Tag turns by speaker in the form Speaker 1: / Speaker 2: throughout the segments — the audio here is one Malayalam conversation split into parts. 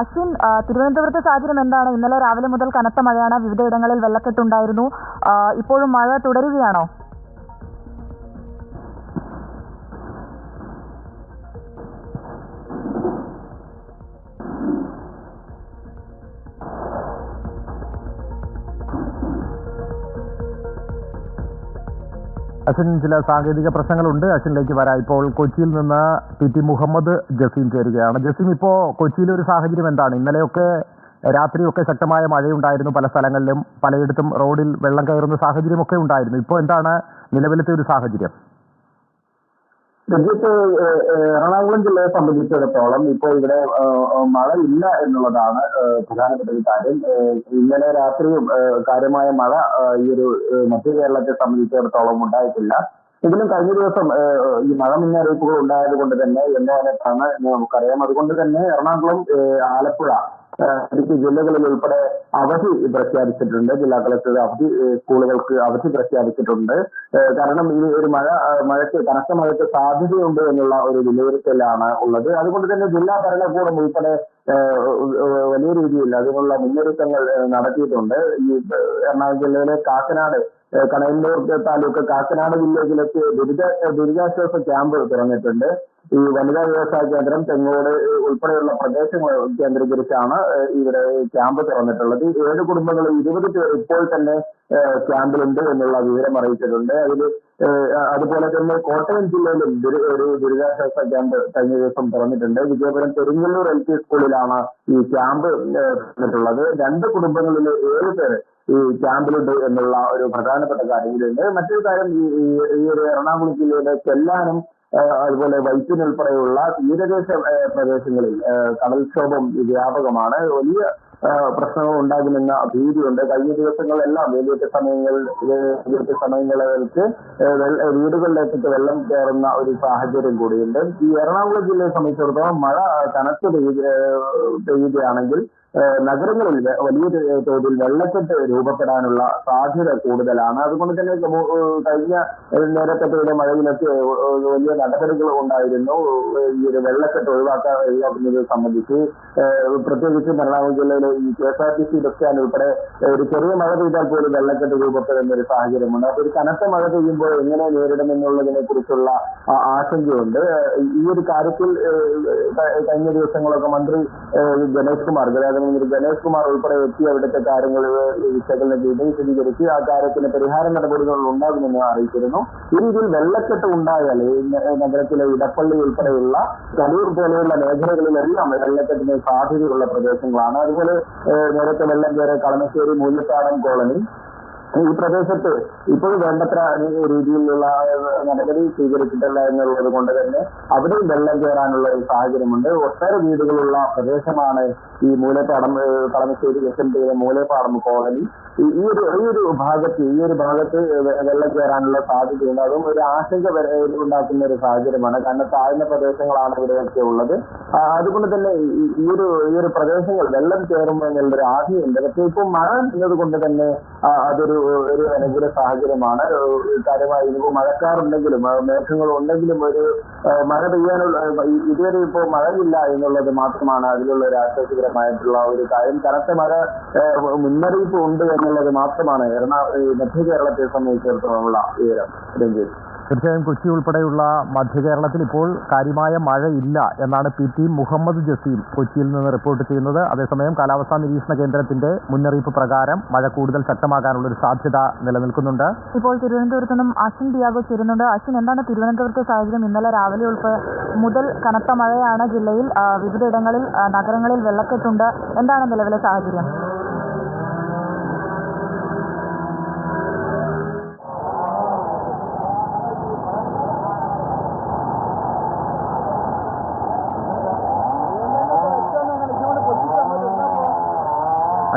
Speaker 1: അശ്വിൻ തിരുവനന്തപുരത്തെ സാഹചര്യം എന്താണ് ഇന്നലെ രാവിലെ മുതൽ കനത്ത മഴയാണ് വിവിധയിടങ്ങളിൽ വെള്ളക്കെട്ടുണ്ടായിരുന്നു ഇപ്പോഴും മഴ തുടരുകയാണോ
Speaker 2: അച്ഛൻ ചില സാങ്കേതിക പ്രശ്നങ്ങളുണ്ട് അച്ഛനിലേക്ക് വരാം ഇപ്പോൾ കൊച്ചിയിൽ നിന്ന് പി ടി മുഹമ്മദ് ജസീം ചേരുകയാണ് ജസീം ഇപ്പോ കൊച്ചിയിലെ ഒരു സാഹചര്യം എന്താണ് ഇന്നലെയൊക്കെ രാത്രിയൊക്കെ ശക്തമായ മഴയുണ്ടായിരുന്നു പല സ്ഥലങ്ങളിലും പലയിടത്തും റോഡിൽ വെള്ളം കയറുന്ന സാഹചര്യമൊക്കെ ഉണ്ടായിരുന്നു ഇപ്പോൾ എന്താണ് നിലവിലത്തെ ഒരു സാഹചര്യം
Speaker 3: രഞ്ജിത്ത് എറണാകുളം ജില്ലയെ സംബന്ധിച്ചിടത്തോളം ഇപ്പോൾ ഇവിടെ മഴ ഇല്ല എന്നുള്ളതാണ് പ്രധാനപ്പെട്ട ഒരു കാര്യം ഇന്നലെ രാത്രിയും കാര്യമായ മഴ ഈ ഒരു മധ്യ കേരളത്തെ സംബന്ധിച്ചിടത്തോളം ഉണ്ടായിട്ടില്ല എങ്കിലും കഴിഞ്ഞ ദിവസം ഈ മഴ മുന്നറിയിപ്പുകൾ ഉണ്ടായത് കൊണ്ട് തന്നെ എന്താണ് നമുക്കറിയാം അതുകൊണ്ട് തന്നെ എറണാകുളം ആലപ്പുഴ ഇടുക്കി ജില്ലകളിൽ ഉൾപ്പെടെ അവധി പ്രഖ്യാപിച്ചിട്ടുണ്ട് ജില്ലാ കളക്ടർ അവധി സ്കൂളുകൾക്ക് അവധി പ്രഖ്യാപിച്ചിട്ടുണ്ട് കാരണം ഇനി ഒരു മഴ മഴയ്ക്ക് കനത്ത മഴയ്ക്ക് സാധ്യതയുണ്ട് എന്നുള്ള ഒരു വിലയിരുത്തലാണ് ഉള്ളത് അതുകൊണ്ട് തന്നെ ജില്ലാ ഭരണകൂടം ഉൾപ്പെടെ വലിയ രീതിയിൽ അതിനുള്ള മുന്നൊരുക്കങ്ങൾ നടത്തിയിട്ടുണ്ട് ഈ എറണാകുളം ജില്ലയിലെ കാക്കനാട് കണയന്നൂർ താലൂക്ക് കാക്കനാട് വില്ലേജിലേക്ക് ദുരിത ദുരിതാശ്വാസ ക്യാമ്പ് തുറന്നിട്ടുണ്ട് ഈ വനിതാ വ്യവസായ കേന്ദ്രം തെങ്ങോട് ഉൾപ്പെടെയുള്ള പ്രദേശങ്ങൾ കേന്ദ്രീകരിച്ചാണ് ഇവിടെ ക്യാമ്പ് തുറന്നിട്ടുള്ളത് ഏഴ് കുടുംബങ്ങളിൽ ഇരുപത് പേർ ഇപ്പോൾ തന്നെ ക്യാമ്പിലുണ്ട് എന്നുള്ള വിവരം അറിയിച്ചിട്ടുണ്ട് അതിൽ അതുപോലെ തന്നെ കോട്ടയം ജില്ലയിലും ഒരു ദുരിതാശ്വാസ ക്യാമ്പ് കഴിഞ്ഞ ദിവസം തുറന്നിട്ടുണ്ട് വിജയപുരം പെരിങ്ങല്ലൂർ എൽ പി സ്കൂളിലാണ് ഈ ക്യാമ്പ് തുറന്നിട്ടുള്ളത് രണ്ട് കുടുംബങ്ങളിലെ ഏഴ് പേര് ഈ ക്യാമ്പിലുണ്ട് എന്നുള്ള ഒരു പ്രധാനപ്പെട്ട കാര്യങ്ങളുണ്ട് മറ്റൊരു കാര്യം ഈ ഒരു എറണാകുളം ജില്ലയുടെ ചെല്ലാനും അതുപോലെ വൈറ്റിനുൾപ്പെടെയുള്ള തീരദേശ പ്രദേശങ്ങളിൽ കടൽക്ഷോഭം വ്യാപകമാണ് വലിയ പ്രശ്നങ്ങൾ ഉണ്ടാകുമെന്ന ഭീതിയുണ്ട് കഴിഞ്ഞ ദിവസങ്ങളെല്ലാം വേദിയൊക്കെ സമയങ്ങളിൽ വേദിയൊക്കെ സമയങ്ങളിലേക്ക് വീടുകളിലേക്ക് വെള്ളം കയറുന്ന ഒരു സാഹചര്യം കൂടിയുണ്ട് ഈ എറണാകുളം ജില്ലയെ സംബന്ധിച്ചിടത്തോളം മഴ കനത്ത് പെയ്യുകയാണെങ്കിൽ നഗരങ്ങളിൽ വലിയ തോതിൽ വെള്ളക്കെട്ട് രൂപപ്പെടാനുള്ള സാധ്യത കൂടുതലാണ് അതുകൊണ്ട് തന്നെ കഴിഞ്ഞ നേരത്തെ മഴയിലൊക്കെ വലിയ നടപടികൾ ഉണ്ടായിരുന്നു ഈ ഒരു വെള്ളക്കെട്ട് ഒഴിവാക്കുന്നത് സംബന്ധിച്ച് പ്രത്യേകിച്ച് എറണാകുളം ജില്ലയിലെ ഈ K S R T C bus stand ഉൾപ്പെടെ ഒരു ചെറിയ മഴ പെയ്താൽ പോലും വെള്ളക്കെട്ട് രൂപപ്പെടുന്ന ഒരു സാഹചര്യമുണ്ട് അപ്പൊ ഒരു കനത്ത മഴ പെയ്യുമ്പോൾ എങ്ങനെ എന്നുള്ളതിനെ കുറിച്ചുള്ള ആശങ്കയുണ്ട് ഈ ഒരു കാര്യത്തിൽ കഴിഞ്ഞ ദിവസങ്ങളൊക്കെ മന്ത്രി ഗണേഷ് കുമാർ ഗതാഗത പറയുന്ന ഗണേഷ് കുമാർ ഉൾപ്പെടെ എത്തി അവിടുത്തെ കാര്യങ്ങൾ വിശകലനം ചെയ്ത് വിശദീകരിച്ച് ആ കാര്യത്തിന് പരിഹാര നടപടികൾ ഉണ്ടാകുമെന്ന് അറിയിച്ചിരുന്നു ഈ രീതിയിൽ വെള്ളക്കെട്ട് ഉണ്ടായാൽ നഗരത്തിലെ ഇടപ്പള്ളി ഉൾപ്പെടെയുള്ള കലൂർ പോലെയുള്ള മേഖലകളിലെല്ലാം വെള്ളക്കെട്ടിന് സാധ്യതയുള്ള പ്രദേശങ്ങളാണ് അതുപോലെ നേരത്തെ വെള്ളം കയറിയ കളമശ്ശേരി മൂല്യത്താടം കോളനി ഈ പ്രദേശത്ത് ഇപ്പോൾ വേണ്ടത്ര രീതിയിലുള്ള നടപടി സ്വീകരിച്ചിട്ടില്ല എന്നുള്ളത് കൊണ്ട് തന്നെ അവിടെ വെള്ളം കയറാനുള്ള ഒരു സാഹചര്യമുണ്ട് ഒട്ടേറെ വീടുകളുള്ള പ്രദേശമാണ് ഈ മൂലപ്പാടം കളമശ്ശേരി എസ്എംഡിയിലെ മൂലപ്പാടം കോളനി ഈ ഒരു ഈ ഒരു ഭാഗത്ത് ഈ ഒരു ഭാഗത്ത് വെള്ളം കയറാനുള്ള സാധ്യതയുണ്ട് അതും ഒരു ആശങ്ക ഉണ്ടാക്കുന്ന ഒരു സാഹചര്യമാണ് കാരണം താഴ്ന്ന പ്രദേശങ്ങളാണ് ഇവിടെയൊക്കെ ഉള്ളത് അതുകൊണ്ട് തന്നെ ഈ ഒരു ഈ ഒരു പ്രദേശങ്ങൾ വെള്ളം കയറുമ്പോൾ എന്നുള്ളൊരു ആശയമുണ്ട് പക്ഷേ ഇപ്പോൾ മഴ എന്നതുകൊണ്ട് തന്നെ അതൊരു ഒരു അനുകൂല സാഹചര്യമാണ് കാര്യമായി ഇനിയിപ്പോ മഴക്കാറുണ്ടെങ്കിലും മേഘങ്ങൾ ഉണ്ടെങ്കിലും ഒരു മഴ പെയ്യാനുള്ള ഇതുവരെ ഇപ്പോ മഴയില്ല എന്നുള്ളത് മാത്രമാണ് അതിലുള്ള ഒരു ആശ്വാസകരമായിട്ടുള്ള ഒരു കാര്യം കനത്ത മഴ മുന്നറിയിപ്പ് ഉണ്ട് എന്നുള്ളത് മാത്രമാണ് എറണാകുളം മധ്യ കേരളത്തെ ഉള്ള വിവരം രഞ്ജിത്ത്
Speaker 2: തീർച്ചയായും കൊച്ചി ഉൾപ്പെടെയുള്ള മധ്യകേരളത്തിൽ ഇപ്പോൾ കാര്യമായ മഴയില്ല എന്നാണ് പി ടി മുഹമ്മദ് ജസീം കൊച്ചിയിൽ നിന്ന് റിപ്പോർട്ട് ചെയ്യുന്നത് അതേസമയം കാലാവസ്ഥാ നിരീക്ഷണ കേന്ദ്രത്തിന്റെ മുന്നറിയിപ്പ് പ്രകാരം മഴ കൂടുതൽ ശക്തമാകാനുള്ള ഒരു സാധ്യത നിലനിൽക്കുന്നുണ്ട്
Speaker 1: ഇപ്പോൾ തിരുവനന്തപുരത്ത് നിന്നും അശ്വിൻ ഡിയാഗോ ചേരുന്നുണ്ട് അശ്വിൻ എന്താണ് തിരുവനന്തപുരത്തെ സാഹചര്യം ഇന്നലെ രാവിലെ ഉൾപ്പെടെ മുതൽ കനത്ത മഴയാണ് ജില്ലയിൽ വിവിധയിടങ്ങളിൽ നഗരങ്ങളിൽ വെള്ളക്കെട്ടുണ്ട് എന്താണ് നിലവിലെ സാഹചര്യം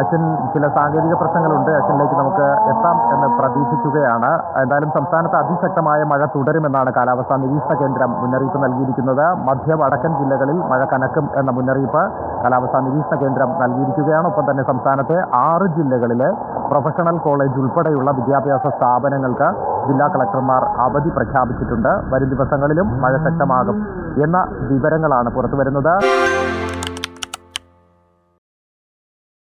Speaker 2: അച്ഛൻ ചില സാങ്കേതിക പ്രശ്നങ്ങളുണ്ട് അച്ഛനിലേക്ക് നമുക്ക് എത്താം എന്ന് പ്രതീക്ഷിക്കുകയാണ് എന്തായാലും സംസ്ഥാനത്ത് അതിശക്തമായ മഴ തുടരുമെന്നാണ് കാലാവസ്ഥാ നിരീക്ഷണ കേന്ദ്രം മുന്നറിയിപ്പ് നൽകിയിരിക്കുന്നത് മധ്യ വടക്കൻ ജില്ലകളിൽ മഴ കനക്കും എന്ന മുന്നറിയിപ്പ് കാലാവസ്ഥാ നിരീക്ഷണ കേന്ദ്രം നൽകിയിരിക്കുകയാണ് ഒപ്പം തന്നെ സംസ്ഥാനത്തെ ആറ് ജില്ലകളിലെ പ്രൊഫഷണൽ കോളേജ് ഉൾപ്പെടെയുള്ള വിദ്യാഭ്യാസ സ്ഥാപനങ്ങൾക്ക് ജില്ലാ കളക്ടർമാർ അവധി പ്രഖ്യാപിച്ചിട്ടുണ്ട് വരും ദിവസങ്ങളിലും മഴ ശക്തമാകും എന്ന വിവരങ്ങളാണ് പുറത്തുവരുന്നത്